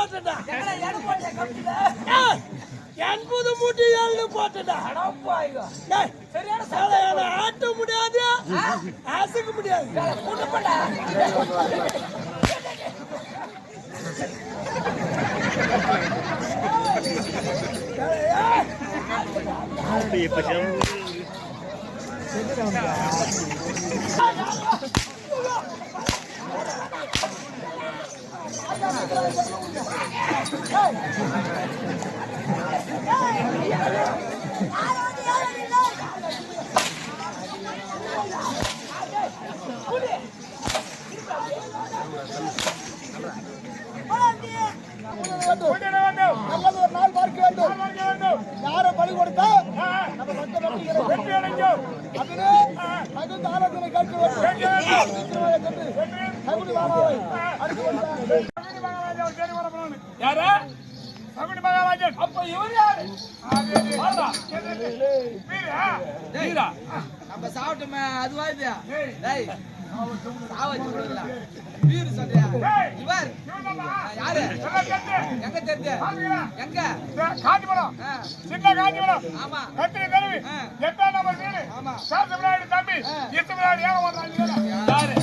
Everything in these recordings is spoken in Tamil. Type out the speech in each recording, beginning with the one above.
போட்டடா எண்பது மூட்டை ஏழு போட்டடா சரியான ஆட்ட முடியாது. அசைக்க முடியாது. குடும்பம்டா. நல்லது ஒரு நாள் பார்க்க வேண்டும் யாரை பலி கொடுத்தா நம்ம மக்கள் வெற்றி அடைஞ்சோம் அதிலே தகுந்த ஆலோசனை கேட்க வேண்டும் மாமாவை அழைத்து வந்தார் யாரா சகுனி மகாராஜன் அப்ப இவர் யாரு. வீரா? வீரா? நம்ம சாப்பிட்டோமே அதுவா இது டேய் சாவச்சு விடல வீர் சொல்றியா இவர். யாரு. எங்க தெரிஞ்சு? எங்க காஞ்சிபுரம். சின்ன காஞ்சிபுரம். ஆமா கத்திரி தெருவு. எட்டாம் நம்பர் வீடு. ஆமா. சாத்து விளையாடு தம்பி. இத்து விளையாடு ஏன் வந்தாங்க யார்?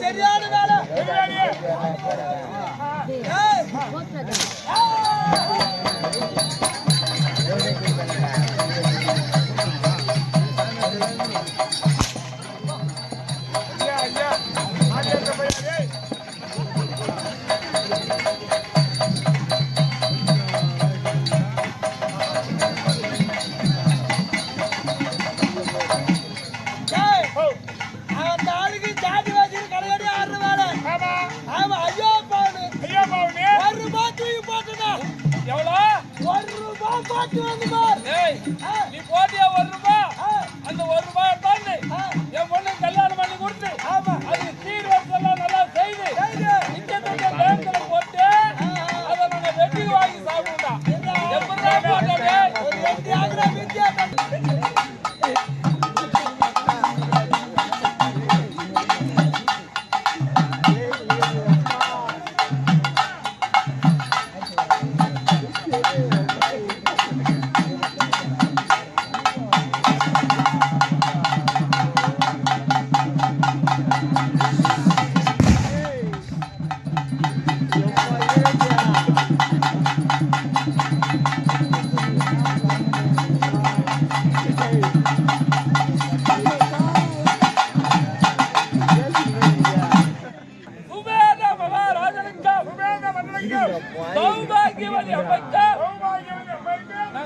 சரியான வேலை. ஏய்.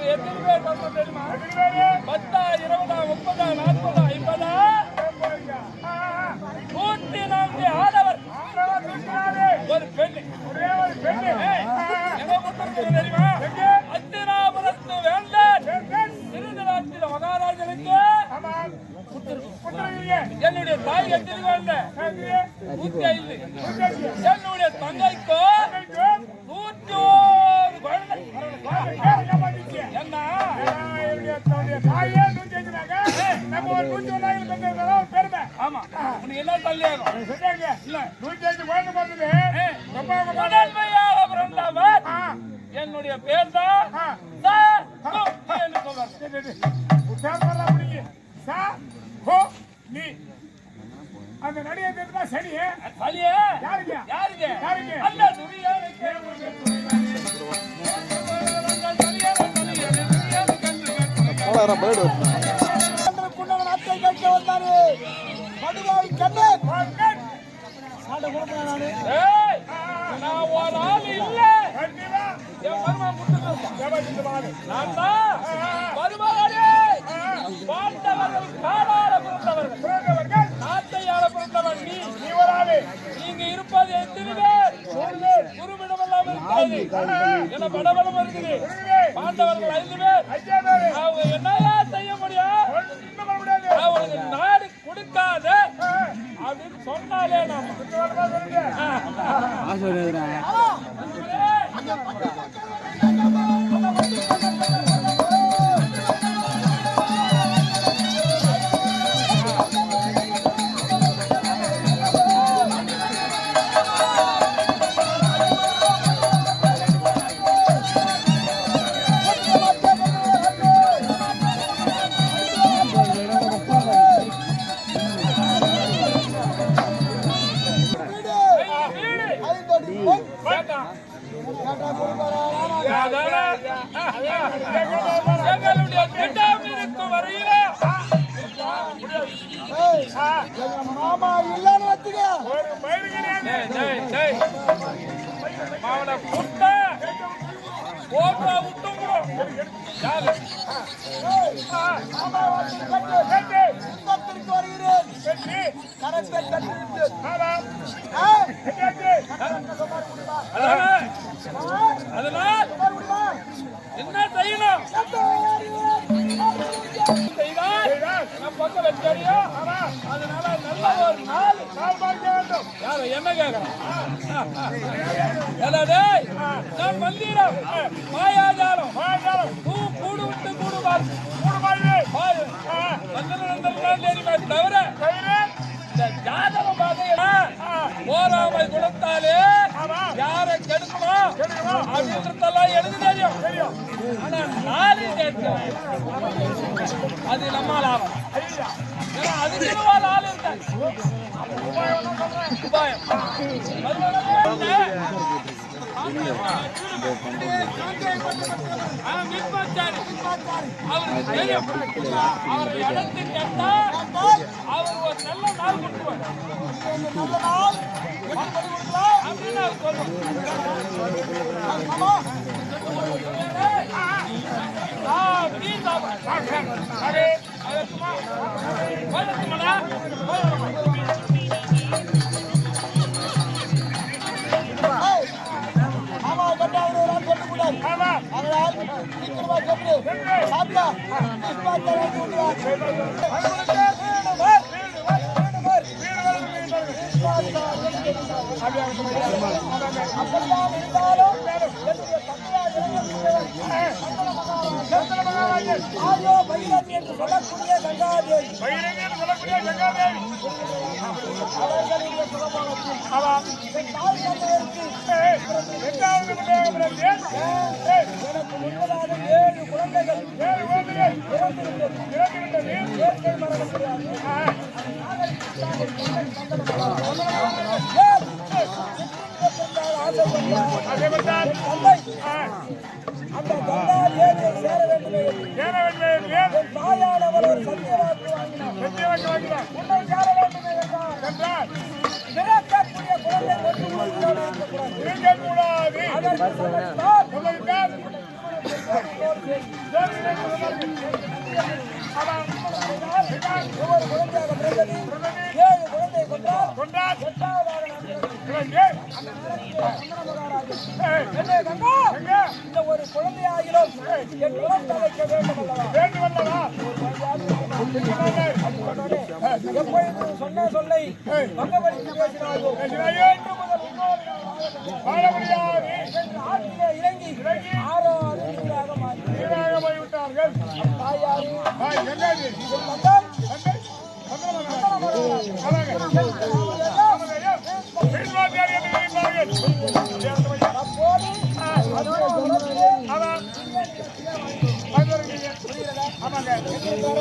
எத்தனை பேர் வந்தோம் தெரியுமா பத்தா இருபதா முப்பதா நாற்பதா ஐம்பதா நூத்தி நான்கு ஆடவர் ஒரு பெண் தெரியுமா அத்தினாபுரத்து வேந்தன் மகாராஜனுக்கு என்னுடைய தாய் எத்தனை நூத்தி ஐந்து. என்னுடைய பேர் தான் அந்த நடிகை பேர் தான் சரியே சரியே யாருங்க யாருங்க யாருங்க? அந்த துரியானுக்கு குண்டவன் நீங்க இருப்பது எத்தனை பேர்? குருவிடமெல்லாம் இருக்கிறது. இருக்குது என்ன படபடம் இருக்குது பாண்டவர்கள் ஐந்து பேர். அவங்க என்ன சொன்னாலே நாம எங்களுடைய திட்டம் இருக்கும் வரையில மாமா இல்லைன்னு அவனை குட்ட வருகிறேன் பக்கம் வெற்றியோ அதனால நல்ல ஒரு நாள் நாள் பார்க்க வேண்டும். யாரு என்ன என்னது? நான் மந்திரம். மாயாஜாலம். மாயாஜாலம். பூ கூடு விட்டு கூடு பாரு. கூடு பாரு. மந்திரம் தவிர இந்த ஜாதகம் பார்த்தீங்கன்னா போராமை குணத்தாலே யாரை கெடுக்கணும் அப்படின்றதெல்லாம் எனக்கு தெரியும். ஆனா நாளை தெரியும் அது நம்ம லாபம் அவர் ஒரு நல்ல நாள் கொடுத்துவார் நல்ல நாள் அப்படின்னு அவர் சொல்லுவார் மாமா ஆ, மீன் சாப்பிடு. அரே, அது சும்மா. போதுமாடா? ஏய், மாமா கட்டா ஒரு நாள் கொண்டு கூடாது அதனால் சீக்கிரமா கட்டு சாப்பிட்டா இஸ்பாத்தா வாங்கி அப்படிதான் இருந்தாலும் பைரவி என்று சொல்லக்கூடிய கங்காதேவி சுகமானத்தில் தாய் தந்தையருக்கு எனக்கு முன்பதாக ஏழு குழந்தைகள் இந்த ஒரு குழந்தையாகிலும் என் குலத்தை வைக்க வேண்டும் அல்லவா? எப்பொழுது சொன்ன சொல்லை பங்கவடித்து பேசினாயோ இன்று முதல் ஆற்றிலே இறங்கி ஆறோ அறிஞராக மாறி தாயாரு அப்போது அதோட குலத்திலே சுகாதார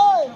ஏய்